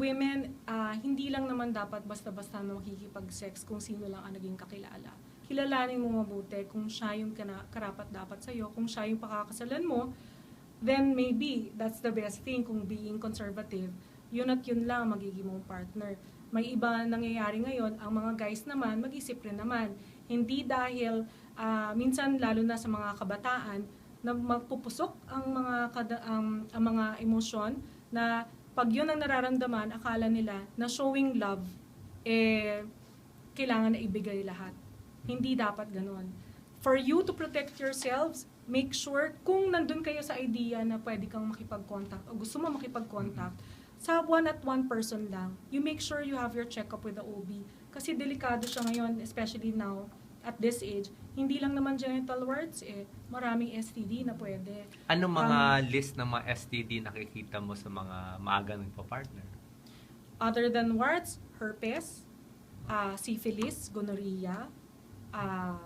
women, ah, hindi lang naman dapat basta-basta makikipag-sex kung sino lang ang naging kakilala. Kilalanin mo mabuti kung siya yung kana- karapat-dapat sa'yo, kung siya yung pakakasalan mo, then maybe that's the best thing kung being conservative, yun at yun lang ang magiging mong partner. May iba nangyayari ngayon, ang mga guys naman, mag-isip rin naman. Hindi dahil, ah, minsan lalo na sa mga kabataan, na magpupusok ang mga kada, ang, ang mga emosyon na pag yun ang nararamdaman, akala nila na showing love, eh, kailangan na ibigay lahat. Hindi dapat ganon. For you to protect yourselves, make sure kung nandun kayo sa idea na pwede kang makipag-contact o gusto mo makipag-contact, sa one at one person lang, you make sure you have your check-up with the OB. Kasi delikado siya ngayon, especially now, at this age. Hindi lang naman genital warts eh. Maraming STD na pwede. Ano mga list ng mga STD nakikita mo sa mga maagang nagpa-partner? Other than warts, herpes, ah, syphilis, gonorrhea, ah,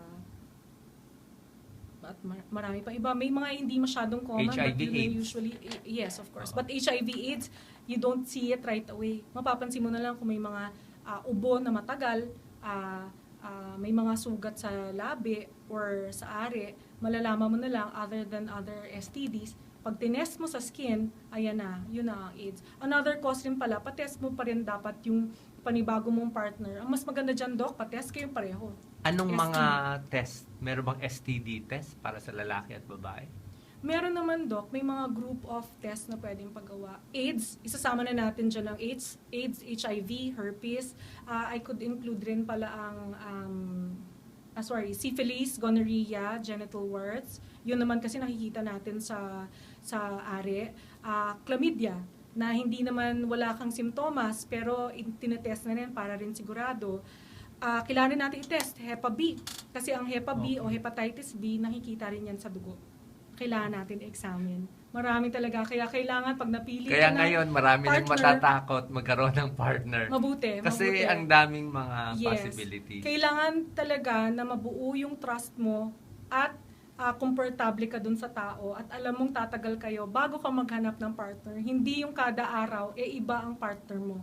at mar- marami pa iba. May mga hindi masyadong common. HIV, but AIDS. Usually, yes, of course. Oo. But HIV, AIDS, you don't see it right away. Mapapansin mo na lang kung may mga ah, ubo na matagal, ah, ah, may mga sugat sa labi or sa ari, malalaman mo na lang other than other STDs. Pag tinest mo sa skin, ayan na, yun na ang AIDS. Another cause rin pala, patest mo pa rin dapat yung panibago mong partner. Ang mas maganda dyan, Doc, patest kayo pareho. Anong STD. mga test? Meron bang STD test para sa lalaki at babae? Meron naman, Doc, may mga group of tests na pwedeng paggawa. AIDS, isasama na natin dyan ang AIDS, AIDS, HIV, herpes. Ah, I could include rin pala ang, um, ah, sorry, syphilis, gonorrhea, genital warts. Yun naman kasi nakikita natin sa sa are. Ah, chlamydia, na hindi naman wala kang simptomas, pero in- tinetest na rin para rin sigurado. Ah, kailangan natin i-test, Hepa B. Kasi ang Hepa B o Okay. hepatitis B, nakikita rin yan sa dugo kailangan natin i-examine. Marami talaga. Kaya kailangan pag napili Kaya ka na, ngayon, marami nang partner, matatakot magkaroon ng partner. mabuti, Kasi mabuti. ang daming mga Yes. possibilities. Kailangan talaga na mabuo yung trust mo at ah, komportable ka dun sa tao at alam mong tatagal kayo bago ka maghanap ng partner. Hindi yung kada araw, eh iba ang partner mo.